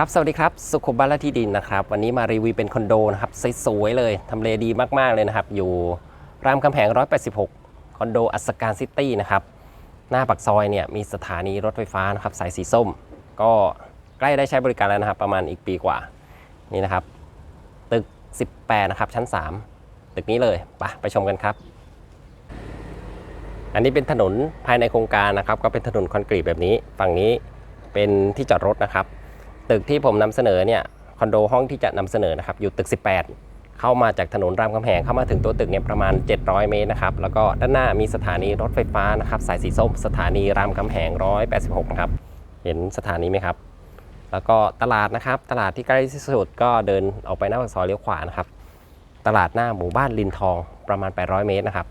ครับสวัสดีครับ สุขุมบ้านและที่ดินนะครับ วันนี้มารีวิวเป็นคอนโดนะครับสวยๆเลยทำเลดีมากๆเลยนะครับ อยู่รามคำแหง 186 คอนโดอัศการซิตี้นะครับ หน้าปักซอยเนี่ยมีสถานีรถไฟฟ้านะครับสายสีส้ม ก็ใกล้ได้ใช้บริการแล้วนะครับ ประมาณอีกปีกว่านี่นะครับ ตึก 18 นะครับ ชั้น 3 ตึกนี้เลยไปไปชมกันครับ อันนี้เป็นถนนภายในโครงการนะครับ ก็เป็นถนนคอนกรีตแบบนี้ ฝั่งนี้เป็นที่จอดรถนะครับ ตึกที่ผมนำเสนอเนี่ยคอนโดห้องที่จะนำเสนอนะครับอยู่ตึก 18 เข้ามาจากถนนรามคำแหงเข้ามาถึงตัวตึกเนี่ยประมาณ 700 เมตรนะครับแล้วก็ด้านหน้ามีสถานีรถไฟฟ้านะครับสายสีส้ม สถานีรามคำแหง 186 นะครับ เห็นสถานีไหมครับ แล้วก็ตลาดนะครับตลาดที่ใกล้ที่สุดก็เดินออกไปหน้าปากซอยเลี้ยวขวานะครับตลาดหน้าหมู่บ้านลินทองประมาณ 800 เมตรนะครับ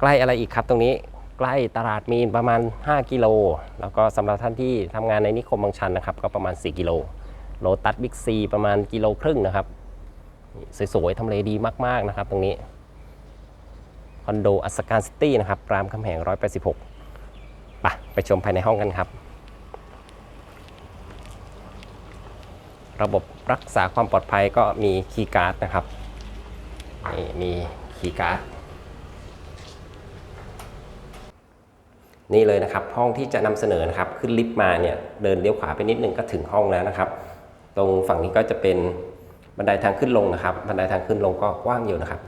ใกล้อะไรอีกครับตรงนี้ใกล้ตลาดมีนประมาณ 5 กิโล แล้วก็สำหรับท่านที่ทำงานในนิคมบางชันนะครับ ก็ประมาณ 4 กิโล โลตัสบิ๊กซีประมาณกิโลครึ่งนะครับ สวยๆทำเลดีมากๆนะครับ ตรงนี้คอนโดอัศการซิตี้นะครับรามคำแหง 186ไปไปชมภายในห้องกันครับ ระบบรักษาความปลอดภัยก็มีคีย์การ์ดนะครับนี่มีคีย์การ์ดนี่เลยนะครับห้องที่จะนำเสนอนะครับ ขึ้นลิฟต์มาเนี่ยเดินเลี้ยวขวาไปนิดนึงก็ถึงห้องแล้วนะครับ ตรงฝั่งนี้ก็จะเป็นบันไดทางขึ้นลงนะครับ บันไดทางขึ้นลงก็กว้างอยู่นะครับ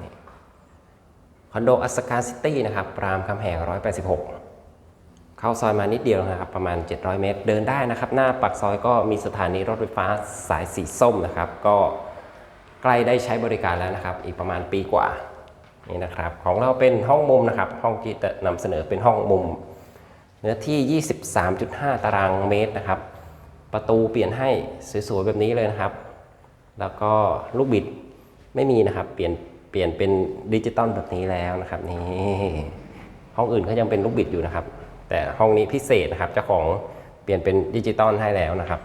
คอนโดอัสการซิตี้นะครับรามคำแหง 186 เข้าซอยมานิดเดียวนะครับ ประมาณ 700 เมตร เดินได้นะครับ หน้าปากซอยก็มีสถานีรถไฟฟ้าสายสีส้มนะครับ ก็ใกล้ได้ใช้บริการแล้วนะครับ อีกประมาณปีกว่านี่นะครับ ของเราเป็นห้องมุมนะครับ ห้องที่จะนำเสนอเป็นห้องมุม เนื้อที่ 23.5 ตารางเมตรนะครับ ประตูเปลี่ยนให้สวยๆแบบนี้เลยนะครับ แล้วก็ลูกบิดไม่มีนะครับ เปลี่ยนเปลี่ยนเป็นดิจิตอลแบบนี้แล้วนะครับนี่ห้องอื่นเขายังเป็นลูกบิดอยู่นะครับ แต่ห้องนี้พิเศษนะครับเจ้าของเปลี่ยนเป็นดิจิตอลให้แล้วนะครับ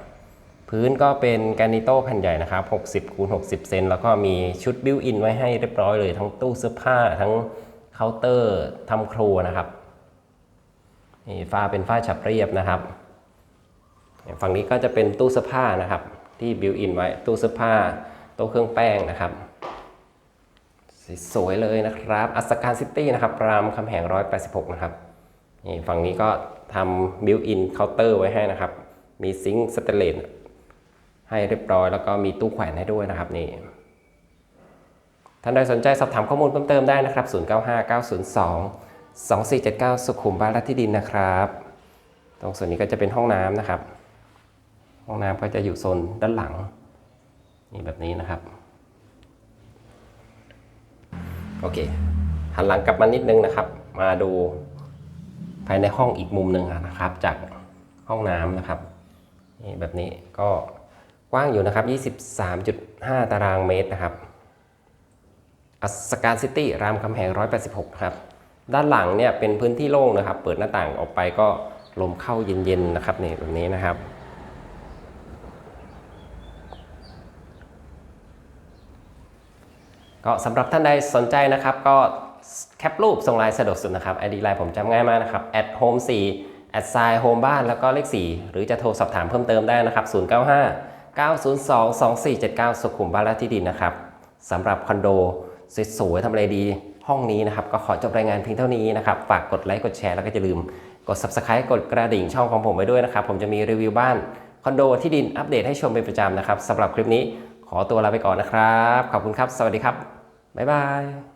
พื้นก็เป็นแกรนิโต้แผ่นใหญ่นะครับ 60คูณ60 เซนแล้วก็มีชุดบิวอินไว้ให้เรียบร้อยเลย ทั้งตู้เสื้อผ้าทั้งเคาน์เตอร์ทำครัวนะครับนี่ฝ้าเป็นฝ้าฉับเรียบนะครับ ฝั่งนี้ก็จะเป็นตู้เสื้อผ้านะครับ ที่บิวอินไว้ตู้เสื้อผ้าโต๊ะเครื่องแป้งนะครับสวยเลยนะครับอัสการซิตี้นะครับรามคำแหง 186 นะครับนี่ฝั่งนี้ก็ทำบิวอินเคาน์เตอร์ไว้ให้นะครับ มีซิงค์สเตนเลสให้เรียบร้อยแล้วก็มีตู้แขวนให้ด้วยนะครับนี่ท่านใดสนใจสอบถามข้อมูลเพิ่มเติมได้นะครับ 095902 2479 สุขุมบ้านและที่ดินนะครับ ตรงส่วนนี้ก็จะเป็นห้องน้ำนะครับ ห้องน้ำก็จะอยู่โซนด้านหลังนี่แบบนี้นะครับ โอเค หันหลังกลับมานิดนึงนะครับ มาดูภายในห้องอีกมุมหนึ่งนะครับ จากห้องน้ำนะครับนี่แบบนี้ก็กว้างอยู่นะครับ 23.5 ตารางเมตรนะครับอัสการซิตี้รามคำแหง 186 ครับ ด้านหลังเนี่ยเป็นพื้นที่โล่งนะครับ เปิดหน้าต่างออกไปก็ลมเข้าเย็นๆนะครับนี่แบบนี้นะครับ ก็สำหรับท่านใดสนใจนะครับก็แคปรูปส่งไลน์สะดวกสุดนะครับ ID ไลน์ผมจำง่ายมากนะครับ at home 4 at sign home บ้านแล้วก็เลข 4 หรือจะโทรสอบถามเพิ่มเติมได้นะครับ 095 902 2479 สุขุมบ้านและที่ดินนะครับสำหรับคอนโดสวยๆทำเลดีห้องนี้นะครับ ก็ขอจบรายงานเพียงเท่านี้นะครับ ฝากกดไลค์กดแชร์แล้วก็อย่าลืมกด subscribe กดกระดิ่งช่องของผมไว้ด้วยนะครับ ผมจะมีรีวิวบ้านคอนโดที่ดินอัปเดตให้ชมเป็นประจำนะครับสำหรับคลิปนี้ ขอตัวลาไปก่อนนะครับ ขอบคุณครับ สวัสดีครับ บ๊ายบาย